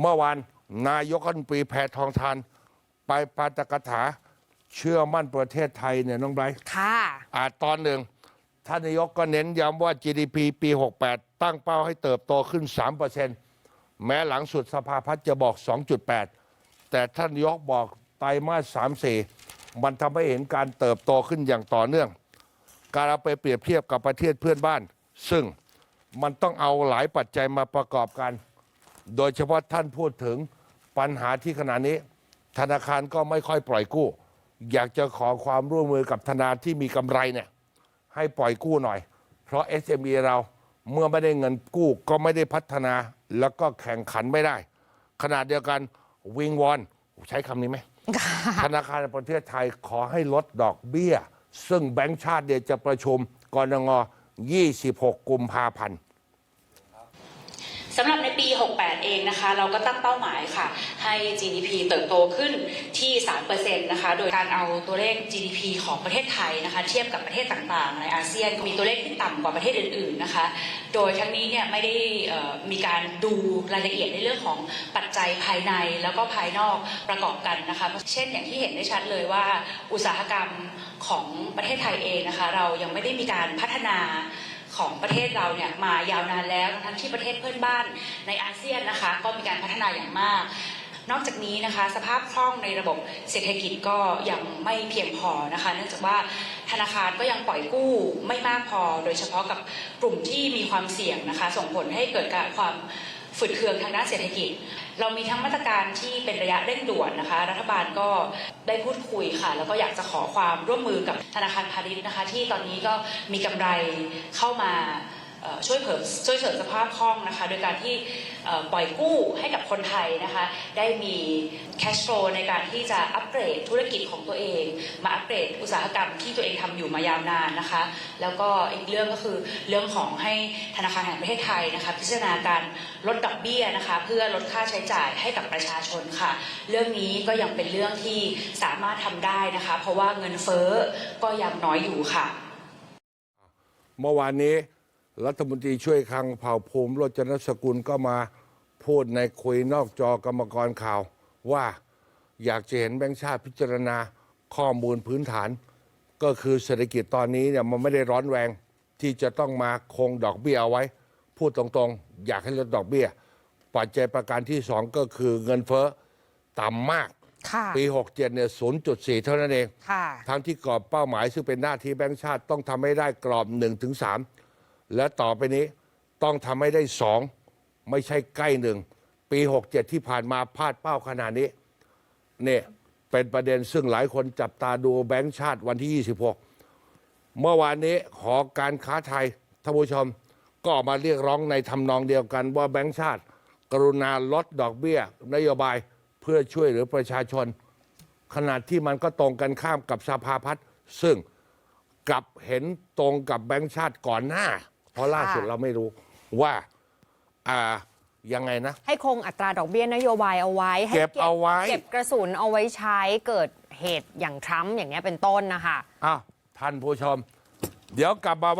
เมื่อวานนายกรัฐมนตรีแพทองทาน ไปปาตกถาเชื่อมั่นประเทศไทยเนี่ยน้องไบรท์ค่ะอาตอนหนึ่งท่านนายกก็เน้นย้ำว่า GDP ปี 68 ตั้งเป้าให้เติบโตขึ้น 3%แม้หลังสุดสภาพัฒน์จะบอก 2.8 แต่ท่านนายกบอกไตรมาส 3-4 มันทำให้เห็นการเติบโตขึ้นอย่างต่อเนื่อง การเอาไปเปรียบเทียบกับประเทศเพื่อนบ้าน ซึ่งมันต้องเอาหลายปัจจัยมาประกอบกัน โดยเฉพาะท่านพูดถึงปัญหาที่ขณะนี้ ธนาคารก็ไม่ค่อยปล่อยกู้ อยากจะขอความร่วมมือกับธนาคารที่มีกำไรเนี่ยให้ปล่อยกู้หน่อย เพราะ SME เราเมื่อไม่ได้เงินกู้ก็ไม่ได้พัฒนาแล้วก็แข่งขันไม่ได้ ขนาดเดียวกันวิงวอนใช้คำนี้ไหม ธนาคารแห่งประเทศไทยขอให้ลดดอกเบี้ย ซึ่งแบงก์ชาติเดียจะประชุมกรง26 กุมภาพันธ์สำหรับใน ปี 68 เองนะคะ เราก็ตั้งเป้าหมายค่ะ ให้ GDP เติบโตขึ้นที่ 3%นะคะ โดยการเอาตัวเลข GDP ของประเทศไทยนะคะ เทียบกับประเทศต่างๆ ในอาเซียนมีตัวเลขที่ต่ำกว่าประเทศอื่นๆนะคะ โดยทั้งนี้เนี่ยไม่ได้มีการดูรายละเอียดในเรื่องของปัจจัยภายในแล้วก็ภายนอกประกอบกันนะคะ เช่นอย่างที่เห็นได้ชัดเลยว่า อุตสาหกรรมของประเทศไทยเองนะคะ เรายังไม่ได้มีการพัฒนา ของประเทศเราเนี่ยมายาวนานแล้วทั้งที่ประเทศเพื่อนบ้านในอาเซียนนะคะ ก็มีการพัฒนาอย่างมาก นอกจากนี้นะคะ สภาพคล่องในระบบเศรษฐกิจก็ยังไม่เพียงพอนะคะ เนื่องจากว่าธนาคารก็ยังปล่อยกู้ไม่มากพอ โดยเฉพาะกับกลุ่มที่มีความเสี่ยงนะคะ ส่งผลให้เกิดการความ ฝืดเคืองทางด้านเศรษฐกิจ เรามีทั้งมาตรการที่เป็นระยะเร่งด่วนนะคะ รัฐบาลก็ได้พูดคุยค่ะ แล้วก็อยากจะขอความร่วมมือกับธนาคารพาณิชย์นะคะ ที่ตอนนี้ก็มีกำไรเข้ามา ช่วยเพิ่มช่วยเสริมสภาพคล่องนะคะ โดยการที่ปล่อยกู้ให้กับคนไทยนะคะ ได้มี cash flow ในการที่จะอัปเกรดธุรกิจของตัวเอง มาอัปเกรดอุตสาหกรรมที่ตัวเองทำอยู่มายาวนานนะคะ แล้วก็อีกเรื่องก็คือเรื่องของให้ธนาคารแห่งประเทศไทยนะคะ พิจารณาการลดดอกเบี้ยนะคะ เพื่อลดค่าใช้จ่ายให้กับประชาชนค่ะ เรื่องนี้ก็ยังเป็นเรื่องที่สามารถทำได้นะคะ เพราะว่าเงินเฟ้อก็ยังน้อยอยู่ค่ะ เมื่อวานนี้ รัฐมนตรีช่วยคลังเผ่าภูมิโรจนสกุลก็มาพูดในคุยนอกจอกรรมกรข่าวว่าอยากจะเห็นแบงค์ชาติพิจารณาข้อมูลพื้นฐาน ก็คือเศรษฐกิจตอนนี้เนี่ยมันไม่ได้ร้อนแรงที่จะต้องมาคงดอกเบี้ยเอาไว้ พูดตรงๆ อยากให้ลดดอกเบี้ย ปัจจัยประการที่สองก็คือเงินเฟ้อต่ำมาก ค่ะปี 67เนี่ย0.4 เท่านั้นเอง ค่ะ ทั้งที่กรอบเป้าหมายซึ่งเป็นหน้าที่แบงก์ชาติต้องทำให้ได้กรอบ1ถึง3 และต่อไปนี้ต้องทำให้ได้2ไม่ใช่ใกล้หนึ่ง ปี 67 ที่ผ่านมาพลาดเป้าขนาดนี้เนี่ยเป็นประเด็นซึ่งหลายคนจับตาดูแบงก์ชาติวันที่ 26 เมื่อวานนี้หอการค้าไทยท่านผู้ชม ก็ออกมาเรียกร้องในทำนองเดียวกันว่าแบงก์ชาติ กรุณาลดดอกเบี้ย นโยบายเพื่อช่วยเหลือประชาชน ขนาดที่มันก็ตรงกันข้ามกับสภาพัฒน์ซึ่งกลับเห็นตรงกับแบงก์ชาติก่อนหน้า เพราะล่าสุดค่ะเราไม่รู้ว่าอ่ายังไงนะ ให้คงอัตราดอกเบี้ยนโยบายเอาไว้ให้เก็บเอาไว้ เก็บกระสุนเอาไว้ใช้เกิดเหตุอย่างทรัมป์อย่างเงี้ยเป็นต้นนะคะอ้าวท่านผู้ชม เดี๋ยวกลับมาว่า